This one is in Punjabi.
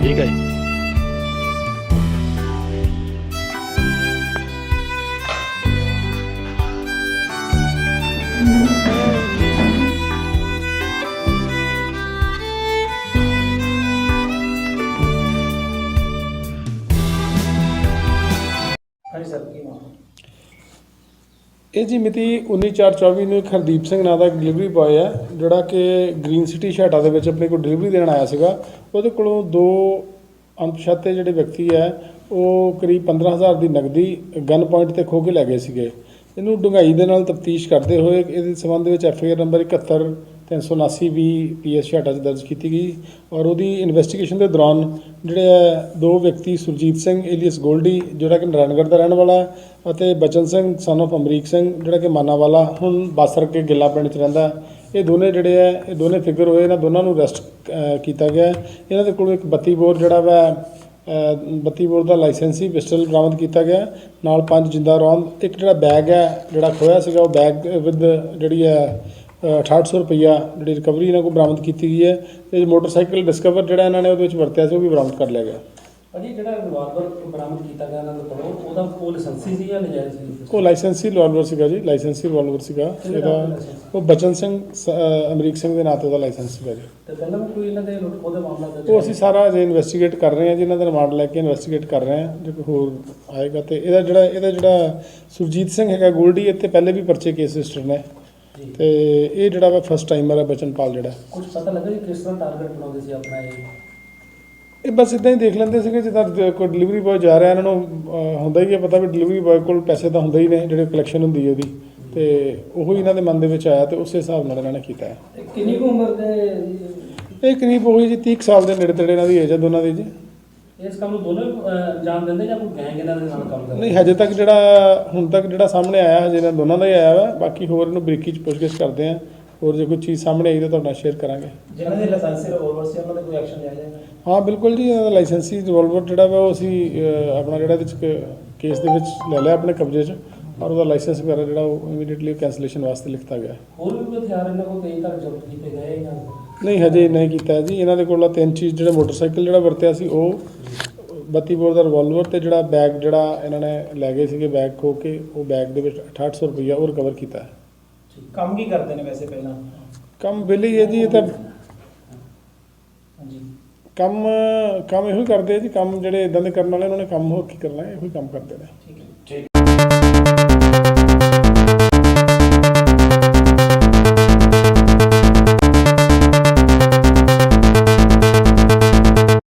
ਠੀਕ ਹੈ ਜੀ ਹਾਂਜੀ ਸਰ ਕੀ ਨਾਮ ਇਹ ਜੀ ਮਿਤੀ 19/4/24 ਨੂੰ ਇੱਕ ਹਰਦੀਪ ਸਿੰਘ ਨਾਂ ਦਾ ਡਿਲੀਵਰੀ ਬॉय ਹੈ, ਜਿਹੜਾ ਕਿ ਗ੍ਰੀਨ ਸਿਟੀ ਛਾਟਾ ਦੇ ਵਿੱਚ ਆਪਣੇ ਕੋਲ ਡਿਲੀਵਰੀ ਦੇਣ ਆਇਆ ਸੀਗਾ। ਉਹਦੇ ਕੋਲੋਂ ਦੋ ਅਣਪਛਾਤੇ ਜਿਹੜੇ ਵਿਅਕਤੀ ਹੈ, ਉਹ ਕਰੀਬ 15000 ਦੀ ਨਗਦੀ ਗਨ ਪੁਆਇੰਟ ਤੇ ਖੋ ਕੇ ਲੈ ਗਏ ਸੀਗੇ। ਇਹਨੂੰ ਡੂੰਘਾਈ ਦੇ ਨਾਲ ਤਫਤੀਸ਼ ਕਰਦੇ ਹੋਏ ਇਹਦੇ ਸੰਬੰਧ ਵਿੱਚ ਐਫ ਆਈ ਆਰ ਨੰਬਰ 71 379 ਵੀ ਪੀਐਸ ਛਾਟਾ 'ਚ ਦਰਜ ਕੀਤੀ ਗਈ ਔਰ ਉਹਦੀ ਇਨਵੈਸਟੀਗੇਸ਼ਨ ਦੇ ਦੌਰਾਨ ਜਿਹੜੇ ਹੈ ਦੋ ਵਿਅਕਤੀ ਸੁਰਜੀਤ ਸਿੰਘ, ਏਲੀਅਸ ਗੋਲਡੀ, ਜਿਹੜਾ ਕਿ ਨਰਾਇਣਗੜ੍ਹ ਦਾ ਰਹਿਣ ਵਾਲਾ ਅਤੇ ਬਚਨ ਸਿੰਘ ਸਨ of ਅਮਰੀਕ ਸਿੰਘ, ਜਿਹੜਾ ਕਿ ਮਾਨਾਵਾਲਾ, ਹੁਣ ਬਾਸਰ ਕੇ ਗਿੱਲਾ ਪਿੰਡ 'ਚ ਰਹਿੰਦਾ। ਇਹ ਦੋਨੇ ਜਿਹੜੇ ਹੈ ਇਹ ਦੋਨੇ ਫਿਗਰ ਹੋਏ, ਇਹਨਾਂ ਦੋਨਾਂ ਨੂੰ ਅਰੈਸਟ ਕੀਤਾ ਗਿਆ। ਇਹਨਾਂ ਦੇ ਕੋਲ ਇੱਕ 32 ਬੋਰ ਜਿਹੜਾ ਵਾ 32 ਬੋਰ ਦਾ ਲਾਇਸੈਂਸੀ ਪਿਸਟਲ ਬਰਾਮਦ ਕੀਤਾ ਗਿਆ। ਨਾਲ ਪੰਜ ਜਿੰਦਾ ਰੌਂਦ ਇੱਕ ਜਿਹੜਾ ਬੈਗ ਹੈ ਜਿਹੜਾ ਖੋਇਆ ਸੀਗਾ ਉਹ ਬੈਗ ਵਿਦ ਜਿਹੜੀ ਹੈ ਅ, 6800 ਰੁਪਈਆ ਜਿਹੜੀ ਰਿਕਵਰੀ ਇਹਨਾਂ ਕੋਲ ਬਰਾਮਦ ਕੀਤੀ ਗਈ ਹੈ। ਤੇ ਮੋਟਰਸਾਈਕਲ ਡਿਸਕਵਰ ਜਿਹੜਾ ਇਹਨਾਂ ਨੇ ਉਹਦੇ ਵਿੱਚ ਵਰਤਿਆ ਸੀ ਉਹ ਵੀ ਬਰਾਮਦ ਕਰ ਲਿਆ ਗਿਆ। ਭਾਜੀ ਜਿਹੜਾ ਰਿਵਾਲਵਰ ਬਰਾਮਦ ਕੀਤਾ ਗਿਆ ਇਹਨਾਂ ਦੇ ਕੋਲੋਂ ਉਹਦਾ ਕੋਲ ਲਾਇਸੈਂਸੀ ਸੀ ਜਾਂ ਨਜਾਇਜ਼ ਸੀ ਉਹ ਲਾਇਸੈਂਸੀ ਰਿਵਾਲਵਰ ਸੀਗਾ ਜੀ ਲਾਇਸੈਂਸੀ ਰਿਵਾਲਵਰ ਸੀਗਾ। ਇਹਦਾ? ਉਹ ਬਚਨ ਸਿੰਘ ਸ- ਅਮਰੀਕ ਸਿੰਘ ਦੇ ਨਾਂ ਤੇ ਉਹਦਾ ਲਾਇਸੈਂਸ ਸੀਗਾ ਜੀ। ਤੇ ਪਹਿਲਾਂ ਵੀ ਕੋਈ ਇਹਨਾਂ ਦੇ ਲੁੱਟ ਖੋਹ ਦੇ ਮਾਮਲਾ ਦਰਜ ਉਹ ਅਸੀਂ ਸਾਰਾ ਅਜੇ ਇਨਵੈਸਟੀਗੇਟ ਕਰ ਰਹੇ ਹਾਂ ਜੀ ਇਹਨਾਂ ਦਾ ਰਿਮਾਂਡ ਲੈ ਕੇ ਇਨਵੈਸਟੀਗੇਟ ਕਰ ਰਹੇ ਹਾਂ ਜੇ ਕੋਈ ਹੋਰ ਆਏਗਾ ਤੇ। ਇਹਦਾ ਜਿਹੜਾ ਇਹਦਾ ਜਿਹੜਾ ਸੁਰਜੀਤ ਸਿੰਘ ਹੈਗਾ ਗੋਲਡੀ ਇੱਥੇ ਪਹਿਲੇ ਵੀ ਪਰਚੇ ਕੇਸ ਰਜਿਸਟਰ ਨੇ। ਜੀ। ਤੇ ਇਹ ਜਿਹੜਾ ਵਾ ਫਸਟ ਟਾਈਮਰ ਹੈ ਬਚਨਪਾਲ ਜਿਹੜਾ। ਕੁਝ ਪਤਾ ਲੱਗਾ ਕਿ ਕਿਸ ਤਰ੍ਹਾਂ ਟਾਰਗੇਟ ਬਣਾਉਂਦੇ ਸੀ ਆਪਣਾ ਇਹ? ਇਹ ਬਸ ਇਦਾਂ ਹੀ ਦੇਖ ਲੈਂਦੇ ਸੀਗੇ ਜਿੱਦਾਂ ਕੋਈ ਡਿਲੀਵਰੀ ਬॉय ਜਾ ਰਿਹਾ ਇਹਨਾਂ ਨੂੰ ਅਹ, ਹੁੰਦਾ ਹੀ ਹੈ ਪਤਾ ਵੀ ਡਿਲੀਵਰੀ ਬॉय ਕੋਲ ਪੈਸੇ ਤਾਂ ਹੁੰਦੇ ਹੀ ਨੇ ਜਿਹੜੇ ਕਲੈਕਸ਼ਨ ਹੁੰਦੀ ਹੈ ਉਹਦੀ। ਤੇ ਉਹੀ ਇਹਨਾਂ ਦੇ ਮਨ ਦੇ ਵਿੱਚ ਆਇਆ ਤੇ ਉਸੇ ਹਿਸਾਬ ਨਾਲ ਇਹਨਾਂ ਨੇ ਕੀਤਾ ਹੈ। ਕਿੰਨੀ ਕੁ ਉਮਰ ਦੇ ਇਹ ਕਰੀਬ ਉਹੀ ਜੀ 30 ਕੁ ਸਾਲ ਦੇ ਨੇੜੇ ਤੇੜੇ ਇਹਨਾਂ ਦੀ ਏਜ ਹੈ ਦੋਨਾਂ ਦੀ ਜੀ। ਇਸ ਕੰਮ ਨੂੰ ਦੋਨੋਂ ਅਹ, ਅੰਜਾਮ ਦਿੰਦੇ ਜਾਂ ਕੋਈ ਗੈਂਗ ਇਹਨਾਂ ਦੇ ਨਾਲ ਕੰਮ ਕਰਦਾ? ਨਹੀਂ ਹਜੇ ਤੱਕ ਜਿਹੜਾ ਹੁਣ ਤੱਕ ਜਿਹੜਾ ਸਾਹਮਣੇ ਆਇਆ ਹਜੇ ਇਹਨਾਂ ਦੋਨਾਂ ਦਾ ਹੀ ਆਇਆ ਵਾ ਬਾਕੀ ਹੋਰ ਇਹਨੂੰ ਬਰੀਕੀ ਚ ਪੁੱਛਗਿੱਛ ਕਰਦੇ ਆ। ਹੋਰ ਜੇ ਕੋਈ ਚੀਜ਼ ਸਾਹਮਣੇ ਆਈ ਤਾਂ ਤੁਹਾਡੇ ਸ਼ੇਅਰ ਕਰਾਂਗੇ। ਜਿਨ੍ਹਾਂ ਦੇ ਲਾਇਸੈਂਸੀ ਰਿਵਾਲਵਰ ਸੀ ਉਹਨਾਂ ਦੇ ਕੋਈ ਐਕਸ਼ਨ ਲਿਆ ਜਾਏਗਾ ਹਾਂ ਬਿਲਕੁਲ ਜੀ ਇਹਨਾਂ ਦਾ ਲਾਇਸੈਂਸੀ ਰਿਵਾਲਵਰ ਜਿਹੜਾ ਵਾ ਉਹ ਅਸੀਂ ਅਹ, ਆਪਣਾ ਜਿਹੜਾ ਇਹਦੇ ਚ ਕੇਸ ਦੇ ਵਿੱਚ ਲੈ ਲਿਆ ਆਪਣੇ ਕਬਜ਼ੇ 'ਚ ਔਰ ਉਹਦਾ ਲਾਇਸੈਂਸ ਵਗੈਰਾ ਜਿਹੜਾ ਉਹ ਇਮੀਡੀਏਟਲੀ ਕੈਂਸਲੇਸ਼ਨ ਵਾਸਤੇ ਲਿਖਤਾ ਗਿਆ। ਹੋਰ ਵੀ ਕੋਈ ਹਥਿਆਰ ਇਹਨਾਂ ਕੋਲ ਕਈ ਤੱਕ ਜ਼ਬਤ ਕੀਤੇ ਗਏ ਜਾਂ ਨਹੀਂ ਹਜੇ ਨਹੀਂ ਕੀਤਾ ਹੈ ਜੀ। ਇਹਨਾਂ ਦੇ ਕੋਲ ਆਹ ਤਿੰਨ ਚੀਜ਼ ਜਿਹੜੇ ਮੋਟਰਸਾਈਕਲ ਜਿਹੜਾ ਵਰਤਿਆ ਸੀ ਉਹ 32 ਬੋਰ ਦਾ ਰਿਵਾਲਵਰ ਤੇ ਜਿਹੜਾ ਬੈਗ ਜਿਹੜਾ ਇਹਨਾਂ ਨੇ ਲੈ ਗਏ ਸੀਗੇ ਬੈਗ ਖੋ ਕੇ ਉਹ ਬੈਗ ਦੇ ਵਿੱਚ 6800 ਰੁਪਈਆ ਉਹ ਰਿਕਵਰ ਕੀਤਾ। ਹੈ ਕੰਮ ਕੀ ਕਰਦੇ ਨੇ ਵੈਸੇ ਪਹਿਲਾਂ? ਕੰਮ ਵਿਹਲੇ ਹੀ ਹੈ ਜੀ ਇਹ ਤਾਂ ਹਾਂਜੀ। ਕੰਮ ਕੰਮ ਇਹੋ ਹੀ ਕਰਦੇ ਆ ਜੀ ਕੰਮ ਜਿਹੜੇ ਇਦਾਂ ਦੇ ਕਰਨ ਵਾਲੇ ਉਹਨਾਂ ਨੇ ਕੰਮ ਹੋਰ ਕੀ ਕਰਨਾ ਹੈ ਇਹੋ ਹੀ ਕੰਮ ਕਰਦੇ ਨੇ। ਠੀਕ ਹੈ।